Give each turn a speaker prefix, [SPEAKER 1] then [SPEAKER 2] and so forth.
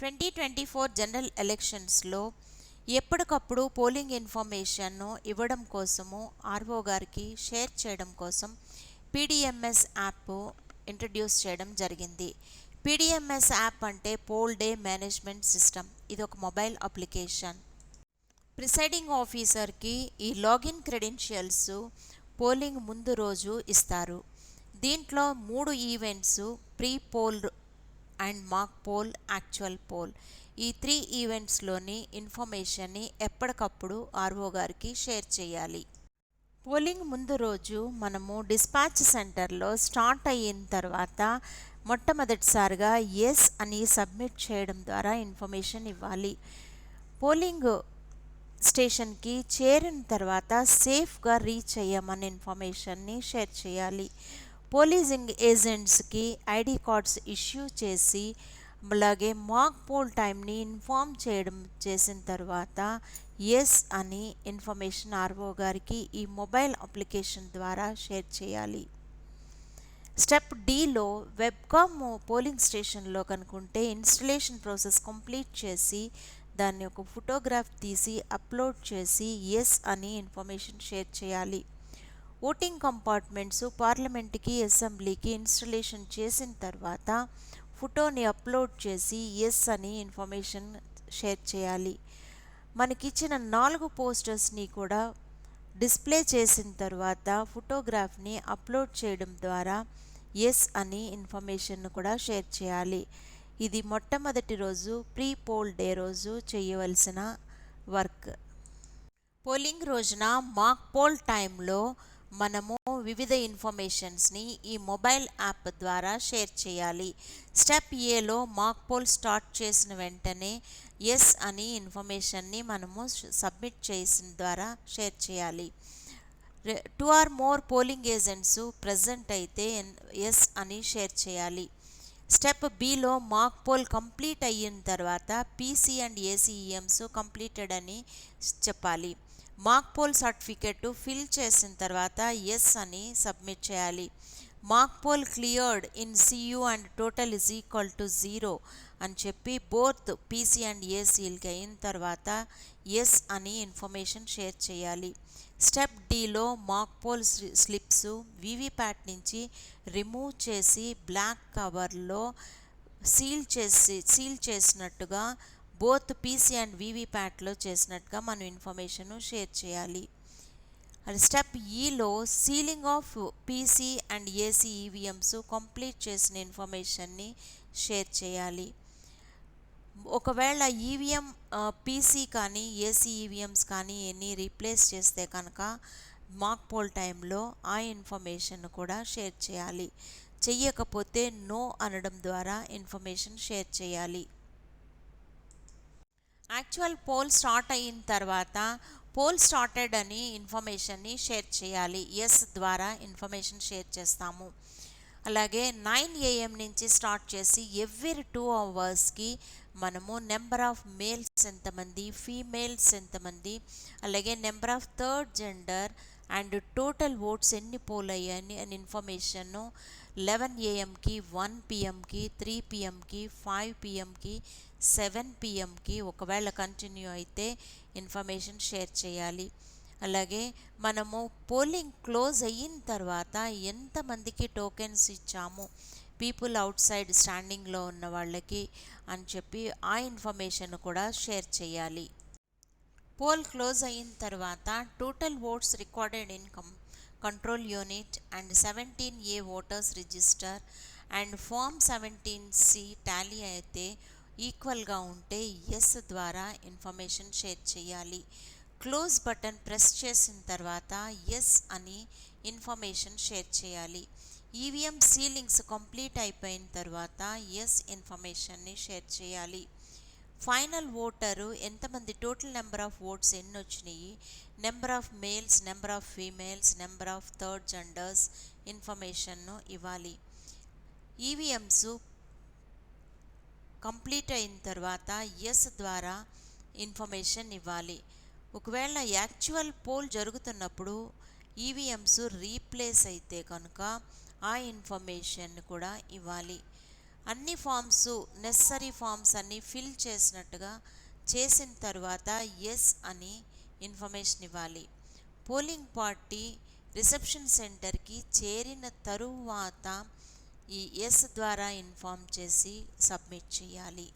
[SPEAKER 1] Twenty twenty four general ఎలక్షన్స్లో ఎప్పటికప్పుడు polling ఇన్ఫర్మేషన్ను ఇవ్వడం కోసము ఆర్ఓ గారికి షేర్ చేయడం కోసం పీడిఎంఎస్ యాప్ ఇంట్రడ్యూస్ చేయడం జరిగింది. పీడిఎంఎస్ యాప్ అంటే పోల్ డే మేనేజ్మెంట్ సిస్టమ్. ఇది ఒక మొబైల్ అప్లికేషన్. ప్రిసైడింగ్ ఆఫీసర్కి ఈ లాగిన్ క్రెడెన్షియల్స్ పోలింగ్ ముందు రోజు ఇస్తారు. దీంట్లో మూడు events pre poll and mock poll actual poll. ఈ త్రీ ఈవెంట్స్లోని ఇన్ఫర్మేషన్ని ఎప్పటికప్పుడు ఆర్ఓ గారికి షేర్ చేయాలి. పోలింగ్ ముందు రోజు మనము డిస్పాచ్ సెంటర్లో స్టార్ట్ అయిన తర్వాత మొట్టమొదటిసారిగా ఎస్ అని సబ్మిట్ చేయడం ద్వారా ఇన్ఫర్మేషన్ ఇవ్వాలి. పోలింగ్ స్టేషన్కి చేరిన తర్వాత సేఫ్గా రీచ్ అయ్యామన్న ఇన్ఫర్మేషన్ని షేర్ చేయాలి. పోలీసింగ్ ఏజెంట్స్కి ఐడి కార్డ్స్ ఇష్యూ చేసి అలాగే మాక్ పోల్ టైంని ఇన్ఫామ్ చేయడం చేసిన తర్వాత ఎస్ అని ఇన్ఫర్మేషన్ ఆర్ఓ గారికి ఈ మొబైల్ అప్లికేషన్ ద్వారా షేర్ చేయాలి. స్టెప్ డీలో వెబ్కామ్ పోలింగ్ స్టేషన్లో కనుకుంటే ఇన్స్టలేషన్ ప్రాసెస్ కంప్లీట్ చేసి దాన్ని ఒక ఫోటోగ్రాఫ్ తీసి అప్లోడ్ చేసి ఎస్ అని ఇన్ఫర్మేషన్ షేర్ చేయాలి. ఓటింగ్ కంపార్ట్మెంట్స్ పార్లమెంట్కి అసెంబ్లీకి ఇన్స్టలేషన్ చేసిన తర్వాత ఫోటోని అప్లోడ్ చేసి ఎస్ అని ఇన్ఫర్మేషన్ షేర్ చేయాలి. మనకిచ్చిన నాలుగు పోస్టర్స్ని కూడా డిస్ప్లే చేసిన తర్వాత ఫోటోగ్రాఫ్ని అప్లోడ్ చేయడం ద్వారా ఎస్ అని ఇన్ఫర్మేషన్ కూడా షేర్ చేయాలి. ఇది మొట్టమొదటి రోజు ప్రీ పోల్ డే రోజు చేయవలసిన వర్క్. పోలింగ్ రోజున మాక్ పోల్ టైంలో మనము వివిధ ఇన్ఫర్మేషన్స్ని ఈ మొబైల్ యాప్ ద్వారా షేర్ చేయాలి. స్టెప్ ఏలో మాక్ పోల్ స్టార్ట్ చేసిన వెంటనే ఎస్ అని ఇన్ఫర్మేషన్ని మనము సబ్మిట్ చేసిన ద్వారా షేర్ చేయాలి. Two or more polling agents present అయితే ఎస్ అని షేర్ చేయాలి. స్టెప్ బిలో మాక్ పోల్ కంప్లీట్ అయిన తర్వాత పీసీ అండ్ ఏసీఈఎమ్స్ కంప్లీటెడ్ అని చెప్పాలి. మాక్ పోల్ సర్టిఫికెట్ ఫిల్ చేసిన తర్వాత ఎస్ అని సబ్మిట్ చేయాలి. Mock poll cleared in CU and total is equal to zero అని చెప్పి బోత్ పీసీ అండ్ ఏసీలకి అయిన తర్వాత ఎస్ అని ఇన్ఫర్మేషన్ షేర్ చేయాలి. స్టెప్ డిలో మాక్ పోల్ స్లిప్స్ వివిప్యాట్ నుంచి రిమూవ్ చేసి బ్లాక్ కవర్లో సీల్ చేసి సీల్ చేసినట్టుగా బోత్ పీసీ అండ్ వీవీప్యాట్లో చేసినట్టుగా మనం ఇన్ఫర్మేషన్ షేర్ చేయాలి. అది స్టెప్ ఈలో sealing of PC and AC EVMs complete చేసిన ఇన్ఫర్మేషన్ని షేర్ చేయాలి. ఒకవేళ ఈవీఎం పీసీ కానీ ఏసీ ఈవీఎంస్ కానీ ఎన్ని రీప్లేస్ చేస్తే కనుక మాక్ పోల్ టైంలో ఆ ఇన్ఫర్మేషన్ కూడా షేర్ చేయాలి. చెయ్యకపోతే నో అనడం ద్వారా ఇన్ఫర్మేషన్ షేర్ చేయాలి. యాక్చువల్ పోల్ స్టార్ట్ అయిన తర్వాత పోల్ స్టార్టెడ్ అని ఇన్ఫర్మేషన్ని షేర్ చేయాలి. ఎస్ ద్వారా ఇన్ఫర్మేషన్ షేర్ చేస్తాము. అలాగే నైన్ ఏఎం నుంచి స్టార్ట్ చేసి ఎవ్రీ టూ అవర్స్కి మనము నెంబర్ ఆఫ్ మేల్స్ ఎంతమంది ఫీమేల్స్ ఎంతమంది అలాగే number of third gender and total votes ఎన్ని పోల్ అయ్యాయని అని ఇన్ఫర్మేషన్ను లెవెన్ ఏఎంకి వన్ పిఎంకి త్రీ పిఎంకి ఫైవ్ పిఎంకి సెవెన్ పిఎంకి ఒకవేళ కంటిన్యూ అయితే ఇన్ఫర్మేషన్ షేర్ చేయాలి. అలాగే మనము పోలింగ్ క్లోజ్ అయిన తర్వాత ఎంతమందికి టోకెన్స్ ఇచ్చాము పీపుల్ అవుట్ సైడ్ స్టాండింగ్లో ఉన్న వాళ్ళకి అని చెప్పి ఆ ఇన్ఫర్మేషన్ కూడా షేర్ చేయాలి. పోల్ క్లోజ్ అయిన తర్వాత total votes recorded in com control unit and seventeen A voters register and form seventeen C tally అయితే ఈక్వల్గా ఉంటే ఎస్ ద్వారా ఇన్ఫర్మేషన్ షేర్ చేయాలి. క్లోజ్ బటన్ ప్రెస్ చేసిన తర్వాత ఎస్ అని ఇన్ఫర్మేషన్ షేర్ చేయాలి. ఈవీఎం సీలింగ్స్ కంప్లీట్ అయిపోయిన తర్వాత ఎస్ ఇన్ఫర్మేషన్ని షేర్ చేయాలి. ఫైనల్ ఓటరు ఎంతమంది టోటల్ నెంబర్ ఆఫ్ ఓట్స్ ఎన్ని వచ్చినాయి number of males number of females number of third genders ఇన్ఫర్మేషన్ను ఇవ్వాలి. ఈవీఎంస్ కంప్లీట్ అయిన తర్వాత ఎస్ ద్వారా ఇన్ఫర్మేషన్ ఇవ్వాలి. ఒకవేళ యాక్చువల్ పోల్ జరుగుతున్నప్పుడు ఈవీఎంస్ రీప్లేస్ అయితే కనుక ఆ ఇన్ఫర్మేషన్ కూడా ఇవ్వాలి. అన్ని ఫామ్స్ నెసరీ ఫామ్స్ అన్నీ ఫిల్ చేసినట్టుగా చేసిన తర్వాత ఎస్ అని ఇన్ఫర్మేషన్ ఇవ్వాలి. పోలింగ్ పార్టీ రిసెప్షన్ సెంటర్కి చేరిన తరువాత ఈ ఎస్ ద్వారా ఇన్ఫామ్ చేసి సబ్మిట్ చేయాలి.